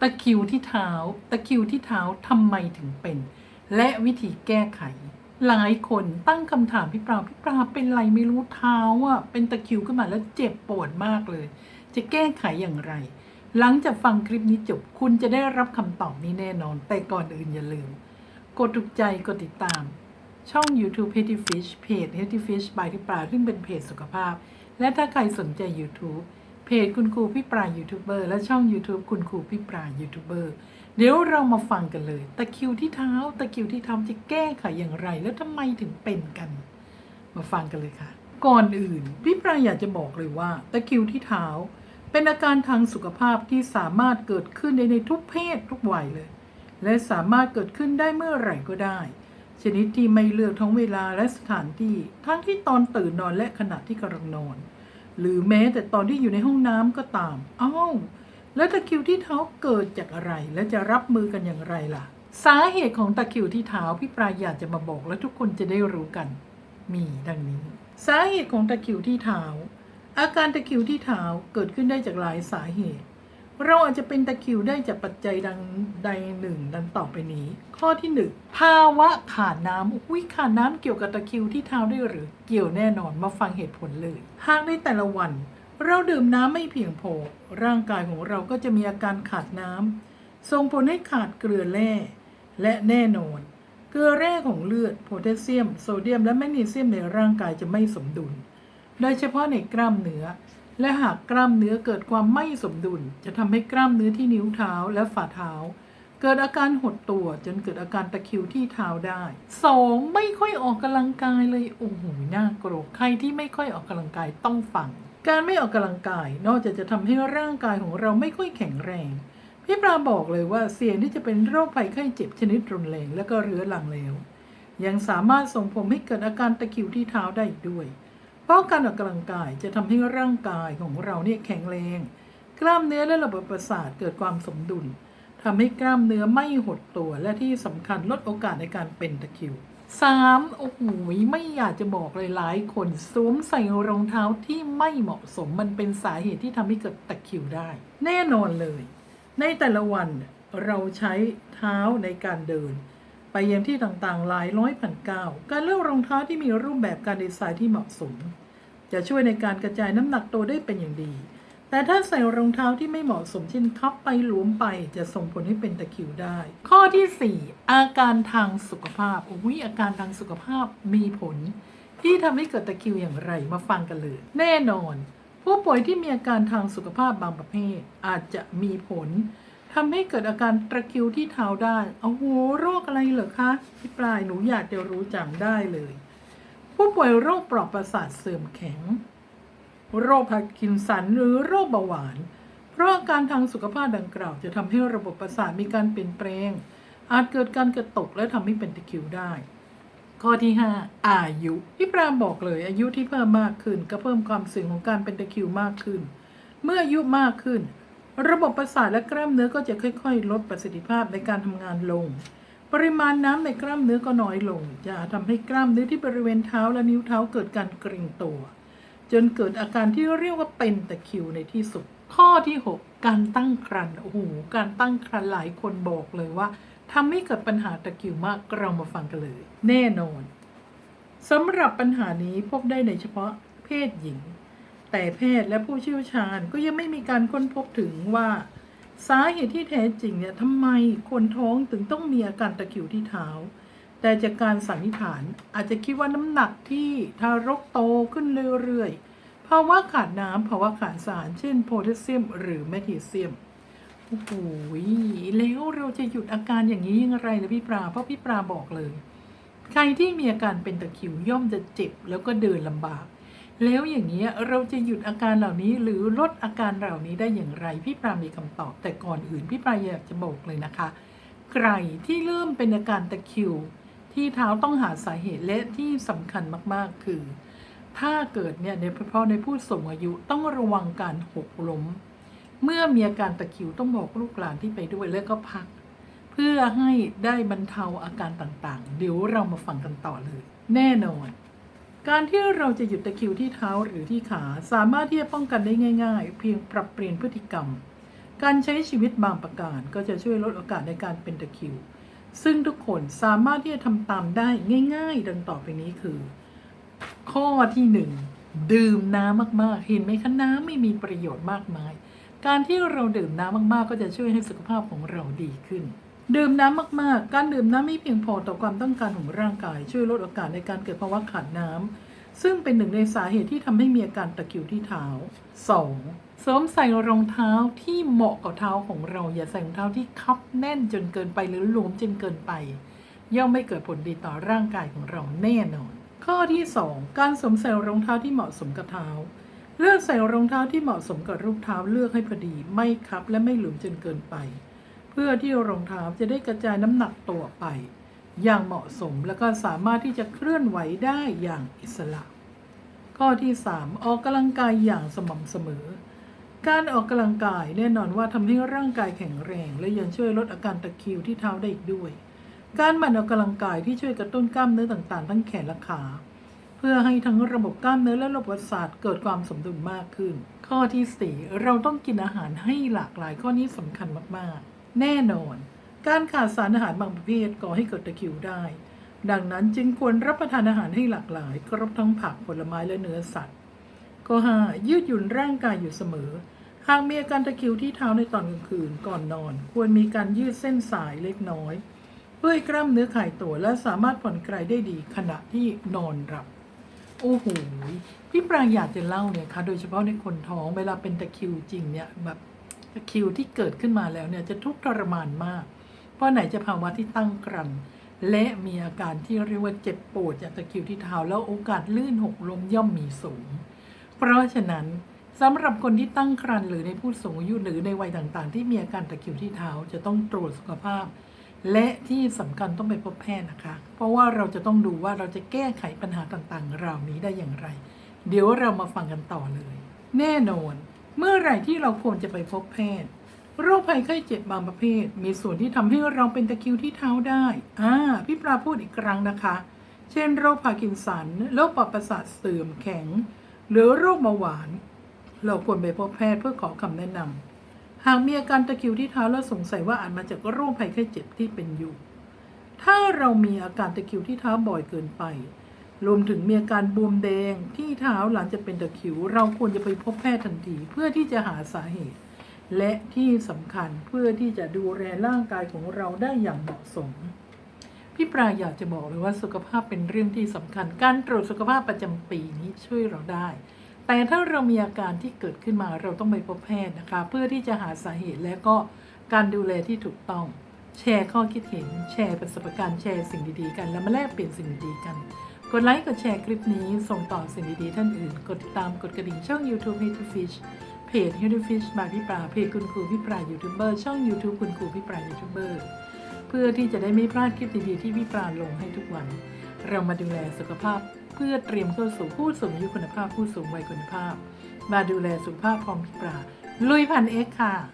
ตะคริวที่เท้า ตะคริวที่เท้าทำไมถึงเป็น และวิธีแก้ไข หลายคนตั้งคำถามพี่ปราพี่ปราเป็นไรไม่รู้เท้าอะเป็นตะคริวขึ้นมาแล้วเจ็บปวดมากเลย จะแก้ไขอย่างไร หลังจากฟังคลิปนี้จบคุณจะได้รับคำตอบนี้แน่นอน แต่ก่อนอื่นอย่าลืม กดถูกใจกดติดตาม ช่อง YouTube Healthy Fish เพจ Healthy Fish by พี่ปราซึ่งเป็นเพจสุขภาพ และถ้าใครสนใจ YouTube เพจคุณครูพี่ปรายูทูบเบอร์และช่อง YouTube คุณครูพี่ปรายูทูบเบอร์เดี๋ยวเรามาฟังกันเลย ตะคิวที่เท้า ตะคิวที่เท้าจะแก้ไขอย่างไร แล้วทำไมถึงเป็นกัน มาฟังกันเลยค่ะ ก่อนอื่น พี่ปราอยากจะบอกเลยว่า ตะคิวที่เท้า เป็นอาการทางสุขภาพที่สามารถเกิดขึ้นได้ในทุกเพศทุกวัยเลย และสามารถเกิดขึ้นได้เมื่อไหร่ก็ได้ชนิดที่ไม่เลือกทั้งเวลาและสถานที่ ทั้งที่ตอนตื่นนอนและขณะที่กำลังนอน หรือแม้แต่ตอนที่อยู่ในห้องน้ำก็ตามอ้าวแล้วตะคิวที่เท้าเกิดจากอะไร และจะรับมือกันอย่างไรล่ะ สาเหตุของตะคิวที่เท้าพี่ปลายอยากจะมาบอกและทุกคนจะได้รู้กัน มีดังนี้ สาเหตุของตะคิวที่เท้า อาการตะคิวที่เท้าเกิดขึ้นได้จากหลายสาเหตุ เราอาจจะเป็นตะคริวได้จากปัจจัยดังใดหนึ่งดังต่อไปนี้ ข้อที่หนึ่งภาวะขาดน้ำอุ้ยขาดน้ำเกี่ยวกับตะคริวที่เท้าได้หรือ เกี่ยวแน่นอนมาฟังเหตุผลเลย หากในแต่ละวัน เราดื่มน้ำไม่เพียงพอ ร่างกายของเราก็จะมีอาการขาดน้ำส่งผลให้ขาดเกลือแร่ และแน่นอน เกลือแร่ของเลือดโพแทสเซียม โซเดียม และแมกนีเซียมในร่างกายจะไม่สมดุล โดยเฉพาะในกล้ามเนื้อ และหากกล้ามเนื้อเกิดความไม่สมดุล จะทำให้กล้ามเนื้อที่นิ้วเท้าและฝ่าเท้า เกิดอาการหดตัวจนเกิดอาการตะคริวที่เท้าได้ 2. ไม่ค่อยออกกำลังกายเลยโอ้โหน่ากลัวใครที่ไม่ค่อยออกกำลังกายต้องฟัง การไม่ออกกำลังกาย นอกจากจะทำให้ร่างกายของเราไม่ค่อยแข็งแรง พี่ปราบอกเลยว่าเสี่ยงที่จะเป็นโรคภัยไข้เจ็บชนิดรุนแรงและก็เรื้อรังแล้ว ยังสามารถส่งผลให้เกิดอาการตะคริวที่เท้าได้อีกด้วย เพราะการออกกำลังกายจะทำให้ร่างกายของเราเนี่ยแข็งแรง กล้ามเนื้อและระบบประสาทเกิดความสมดุลทำให้กล้ามเนื้อไม่หดตัวและที่สำคัญลดโอกาสในการเป็นตะคริว 3. โอ้โหไม่อยากจะบอกเลยหลายคนสวมใส่รองเท้าที่ไม่เหมาะสมมันเป็นสาเหตุที่ทำให้เกิดตะคริวได้ แน่นอนเลย ในแต่ละวันเราใช้เท้าในการเดิน ไปเยังที่ต่างๆ หลายร้อยพันก้าวการเลือกรองเท้าที่มีรูปแบบการดีไซน์ที่เหมาะสม จะช่วยในการกระจายน้ำหนักตัวได้เป็นอย่างดี แต่ถ้าใส่รองเท้าที่ไม่เหมาะสมเช่นคับไปหลวมไปจะส่งผลให้เป็นตะคริวได้ ข้อที่ 4 อาการทางสุขภาพอุ้ยอาการทางสุขภาพมีผล ที่ทำให้เกิดตะคริวอย่างไรมาฟังกันเลย แน่นอน ผู้ป่วยที่มีอาการทางสุขภาพบางประเภทอาจจะมีผล ทำให้เกิดอาการตะคิวที่เท้าได้โอ้โหโรคอะไรเหรอคะพี่ปลายหนูอยากจะรู้จังได้เลย ผู้ป่วยโรคปลอบประสาทเสื่อมแข็ง โรคพาร์กินสันหรือโรคเบาหวาน เพราะอาการทางสุขภาพดังกล่าว จะทำให้ระบบประสาทมีการเปลี่ยนแปลง อาจเกิดการกระตกและทำให้เป็นตะคิวได้ข้อที่ 5 อายุ พี่ปรามบอกเลยอายุที่เพิ่มมากขึ้น ก็เพิ่มความเสี่ยงของการเป็นตะคิวมากขึ้น เมื่ออายุมากขึ้น ระบบประสาทและกล้ามเนื้อก็จะค่อย ๆ ลดประสิทธิภาพในการทำงานลง ปริมาณน้ำในกล้ามเนื้อก็น้อยลง จะทำให้กล้ามเนื้อที่บริเวณเท้าและนิ้วเท้าเกิดการเกร็งตัว จนเกิดอาการที่เรียกว่าเป็นตะคิวในที่สุด ข้อที่ 6 การตั้งครรภ์โอ้โหการตั้งครรภ์หลายคนบอกเลยว่าทำให้เกิดปัญหาตะคิวมากเรามาฟังกันเลย แน่นอนสำหรับปัญหานี้พบได้ในเฉพาะเพศหญิง แต่แพทย์และผู้เชี่ยวชาญก็ยังไม่มีการค้นพบถึงว่า สาเหตุที่แท้จริงเนี่ยทำไมคนท้องถึงต้องมีอาการตะคริวที่เท้า แต่จากการสันนิษฐานอาจจะคิดว่าน้ำหนักที่ทารกโตขึ้นเรื่อยๆภาวะขาดน้ำภาวะขาดสาร เช่นโพแทสเซียม หรือแมกนีเซียมโอ้โหแล้วเราจะหยุดอาการอย่างนี้ยังไงนะพี่ปลาเพราะพี่ปลาบอกเลย ใครที่มีอาการเป็นตะคริวย่อมจะเจ็บแล้วก็เดินลำบาก แล้วอย่างนี้เราจะหยุดอาการเหล่านี้หรือลดอาการเหล่านี้ได้อย่างไร พี่ปรามีคำตอบ แต่ก่อนอื่นพี่ปราอยากจะบอกเลยนะคะใครที่เริ่มเป็นอาการตะคิว ที่เท้าต้องหาสาเหตุและที่สำคัญมากๆคือ ถ้าเกิดเนี่ยในเฉพาะในผู้สูงอายุต้องระวังการหกล้ม เมื่อมีอาการตะคิวต้องบอกลูกหลานที่ไปด้วยแล้วก็พัก เพื่อให้ได้บรรเทาอาการต่างๆ เดี๋ยวเรามาฟังกันต่อเลย แน่นอน การที่เราจะหยุดตะคิวที่เท้าหรือที่ขาสามารถที่จะป้องกันได้ง่าย ๆ เพียงปรับเปลี่ยนพฤติกรรม การใช้ชีวิตบางประการก็จะช่วยลดโอกาสในการเป็นตะคิว ซึ่งทุกคนสามารถที่จะทำตามได้ง่าย ๆ ดังต่อไปนี้คือ ข้อที่หนึ่งดื่มน้ำมากๆ เห็นไหมคะน้ำไม่มีประโยชน์มากมาย การที่เราดื่มน้ำมากๆ ก็จะช่วยให้สุขภาพของเราดีขึ้น ดื่มน้ำมากๆ การดื่มน้ำไม่เพียงพอต่อความต้องการของร่างกาย ช่วยลดโอกาสในการเกิดภาวะขาดน้ำ ซึ่งเป็นหนึ่งในสาเหตุที่ทำให้มีอาการตะคริวที่เท้า 2. สวมใส่รองเท้าที่เหมาะกับเท้าของเรา อย่าใส่รองเท้าที่คับแน่นจนเกินไปหรือหลวมจนเกินไป ย่อมไม่เกิดผลดีต่อร่างกายของเราแน่นอน ข้อที่ 2 การสวมใส่รองเท้าที่เหมาะสมกับเท้า เลือกใส่รองเท้าที่เหมาะสมกับรูปเท้าเลือกให้พอดี ไม่คับและไม่หลวมจนเกินไป พื่อที่รองเท้าจะได้กระจายน้ำหนักตัวไป อย่างเหมาะสมและก็สามารถที่จะเคลื่อนไหวได้อย่างอิสระ ข้อที่ 3 ออกกำลังกายอย่างสม่ำเสมอ การออกกำลังกายแน่นอนว่าทำให้ร่างกายแข็งแรง และยังช่วยลดอาการตะคริวที่เท้าได้อีกด้วย การหมั่นออกกำลังกายที่ช่วยกระตุ้นกล้ามเนื้อต่างๆ ทั้งแขนและขาเพื่อให้ทั้งระบบกล้ามเนื้อและระบบประสาทเกิดความสมดุลมากขึ้น ข้อที่ 4 เราต้องกินอาหารให้หลากหลายข้อนี้สำคัญมาก ๆ แน่นอน การขาดสารอาหารบางประเภทก่อให้เกิดตะคริวได้ ดังนั้นจึงควรรับประทานอาหารให้หลากหลายครบทั้งผักผลไม้และเนื้อสัตว์ข้อ5ยืดหยุ่นร่างกายอยู่เสมอ หากมีอาการตะคริวที่เท้าในตอนกลางคืนก่อนนอน ควรมีการยืดเส้นสายเล็กน้อย เพื่อให้กล้ามเนื้อคลายตัวและสามารถผ่อนคลายได้ดีขณะที่นอนหลับโอ้โหพี่ปรางอยากจะเล่าเนี่ยค่ะโดยเฉพาะในคนท้องเวลาเป็นตะคริวจริงเนี่ยแบบ คิวที่เกิดขึ้นมาแล้วเนี่ยจะทุกข์ทรมานมาก เพราะไหนจะภาวะที่ตั้งครรภ์และมีอาการที่เรียกว่าเจ็บปวดจากตะคิวที่เท้าแล้วโอกาสลื่นหกล้มย่อมมีสูง เพราะฉะนั้นสำหรับคนที่ตั้งครรภ์หรือในผู้สูงอายุหรือในวัยต่างๆ ที่มีอาการตะคิวที่เท้าจะต้องตรวจสุขภาพ และที่สำคัญต้องไปพบแพทย์นะคะ เพราะว่าเราจะต้องดูว่าเราจะแก้ไขปัญหาต่างๆ เหล่านี้ได้อย่างไร เดี๋ยวเรามาฟังกันต่อเลย แน่นอน เมื่อไหร่ที่เราควรจะไปพบแพทย์ โรคภัยไข้เจ็บบางประเภท มีส่วนที่ทำให้เราเป็นตะคริวที่เท้าได้อ่าพี่ปลาพูดอีกครั้งนะคะ เช่น โรคพาร์กินสัน โรคปอดประสาทเสื่อมแข็ง หรือโรคเบาหวาน เราควรไปพบแพทย์เพื่อขอคำแนะนำหากมีอาการตะคริวที่เท้าแล้วสงสัยว่าอาจมาจากโรคภัยไข้เจ็บที่เป็นอยู่ ถ้าเรามีอาการตะคริวที่เท้าบ่อยเกินไป รวมถึงมีอาการบวมแดงที่เท้าหลังจากเป็นตะคริว เราควรจะไปพบแพทย์ทันทีเพื่อที่จะหาสาเหตุ และที่สำคัญเพื่อที่จะดูแลร่างกายของเราได้อย่างเหมาะสม พี่ปลาอยากจะบอกเลยว่าสุขภาพเป็นเรื่องที่สำคัญ การตรวจสุขภาพประจำปีนี้ช่วยเราได้ แต่ถ้าเรามีอาการที่เกิดขึ้นมาเราต้องไปพบแพทย์นะคะ เพื่อที่จะหาสาเหตุและก็การดูแลที่ถูกต้อง แชร์ข้อคิดเห็น แชร์ประสบการณ์แชร์สิ่งดีๆ กัน แล้วมาแลกเปลี่ยนสิ่งดีๆกัน กดไลค์ กดแชร์คลิปนี้ ส่งต่อสิ่งดีๆท่านอื่น กดติดตามกดกระดิ่งช่อง YouTube h e a t y Fish เพจ h e a t y Fish บายพี่ปลาเพจคุณครูพี่ปลายูทูบเบอร์ช่อง YouTube คุณครูพี่ปลายูทูบเบอร์เพื่อที่จะได้ไม่พลาดคลิปดีๆที่พี่ปลาลงให้ทุกวัน เรามาดูแลสุขภาพ เพื่อเตรียมเข้าสู่ผู้สูงอายุคุณภาพผู้สูงวัยคุณภาพ มาดูแลสุขภาพพร้อมพี่ปลาลุยพันเอ็กค่ะ